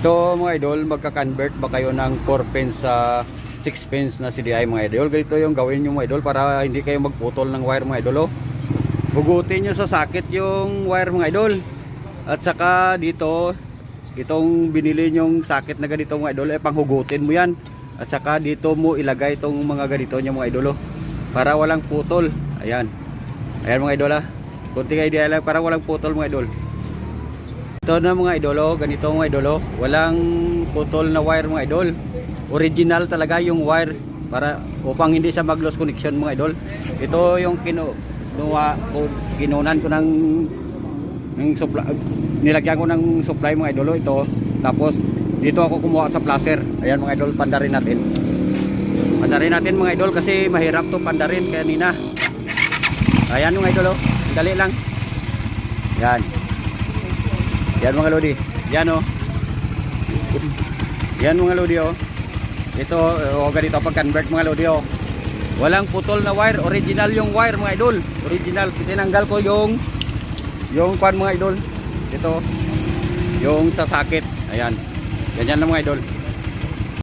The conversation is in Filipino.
Ito mga idol, magka-convert ba kayo ng 4 pins sa 6 pins na CDI mga idol? Ganito yung gawin nyo mga idol para hindi kayo magputol ng wire mga idol. Oh. Hugutin nyo sa socket yung wire mga idol. At saka dito, itong binili nyong socket na ganito mga idol, eh panghugutin mo yan. At saka dito mo ilagay itong mga ganito nyo mga idol. Oh, para walang putol. Ayan. Ayan mga idol ah. Kunting idea lang para walang putol mga idol. Ito na mga idolo, ganito mga idolo, walang putol na wire mga idol. Original talaga yung wire para upang hindi siya mag-loss connection mga idol. Ito yung kinu nuwa ko kinunan ko ng ng supply nilagyan ko ng supply mga idolo ito. Tapos dito ako kumuha sa placer. Ayan mga idol, pandarin natin. Pandarin natin mga idol kasi mahirap to pandarin kanina. Ayan mga idolo, dali lang. Yan. Yan mga lodi. Yan oh. Yan mga lodi oh. Ito oh, ganito pag convert mga lodi oh. Walang putol na wire, original yung wire mga idol. Original. Tinanggal ko yung yung kwan mga idol. Ito yung sa socket. Ayan. Ganyan lang mga idol.